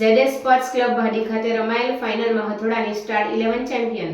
ઝેડે sports club ભાડી ખાતે રમાયેલ ફાઇનલમાં હથોડાની સ્ટાર ઇલેવન ચેમ્પિયન.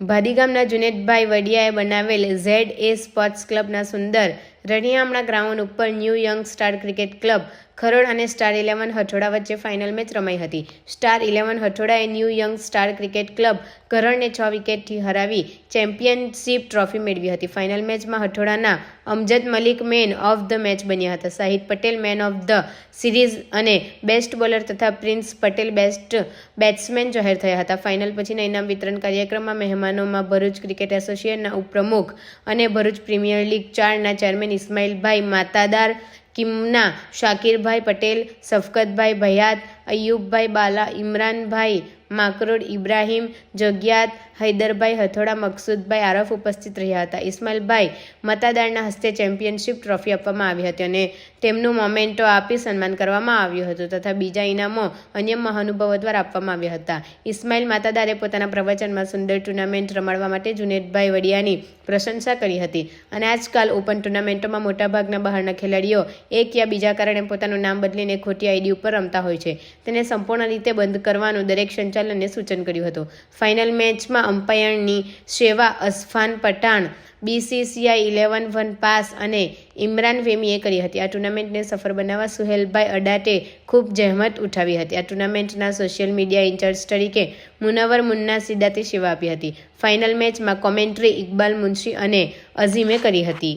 ભાદી ગામના જુનેદભાઈ વડિયાએ બનાવેલ ઝેડ એ સ્પોર્ટ્સ ક્લબના સુંદર રણિયામણા ગ્રાઉન્ડ ઉપર new young star cricket club Kharod અને સ્ટાર ઇલેવન હઠોડા વચ્ચે ફાઇનલ મેચ રમાઈ હતી. Star eleven હઠોડાએ new young star cricket club કરણને છ વિકેટથી હરાવી ચેમ્પિયનશિપ ટ્રોફી મેળવી હતી. ફાઇનલ મેચમાં હઠોડાના Amjad Malik man of the match બન્યા હતા. Shahid Patel man of the series અને બેસ્ટ બોલર તથા પ્રિન્સ પટેલ બેસ્ટ બેટ્સમેન જાહેર થયા હતા. ફાઇનલ પછીના ઇનામ વિતરણ કાર્યક્રમમાં મહેમાનોમાં ભરૂચ ક્રિકેટ એસોસિએશનના ઉપપ્રમુખ અને ભરૂચ પ્રીમિયર લીગ ચારના ચેરમેન ઇસ્માઇલભાઈ માતાદાર કિમના શાકિરભાઈ પટેલ સફકતભાઈ ભયાત અયુબભાઈ બાલા ઇમરાનભાઈ માકરોડ, ઇબ્રાહીમ, જગ્યાત, હૈદરભાઈ, હથોડા, મકસૂદભાઈ આરફ ઉપસ્થિત રહ્યા હતા. ઇસ્માઇલભાઈ મતાદારના હસ્તે ચેમ્પિયનશિપ ટ્રોફી આપવામાં આવી હતી અને તેમનું મોમેન્ટો આપી સન્માન કરવામાં આવ્યું હતું તથા બીજા ઇનામો અન્ય મહાનુભાવો દ્વારા આપવામાં આવ્યા હતા. ઇસ્માઇલ માતાદારે પોતાના પ્રવચનમાં સુંદર ટુર્નામેન્ટ રમાડવા માટે જુનેદભાઈ વડિયાની પ્રશંસા કરી હતી અને આજકાલ ઓપન ટુર્નામેન્ટોમાં મોટાભાગના બહારના ખેલાડીઓ એક યા બીજા કારણે પોતાનું નામ બદલીને ખોટી આઈડી ઉપર રમતા હોય છે. તેને સંપૂર્ણ રીતે બંધ કરવાનું દરેક સંચાલને સૂચન કર્યું હતું. ફાઇનલ મેચમાં અમ્પાયરની સેવા Asfan Pathan, BCCI eleven one pass અને ઇમરાન વેમીએ કરી હતી. આ ટુર્નામેન્ટને સફળ બનાવવા સુહેલભાઈ અડાટે ખૂબ જહેમત ઉઠાવી હતી. આ ટુર્નામેન્ટના સોશિયલ મીડિયા ઇન્ચાર્જ તરીકે મુનવર મુન્ના સિદ્ધાતે સેવા આપી હતી. ફાઇનલ મેચમાં કોમેન્ટ્રી ઇકબાલ મુનશી અને અઝીમે કરી હતી.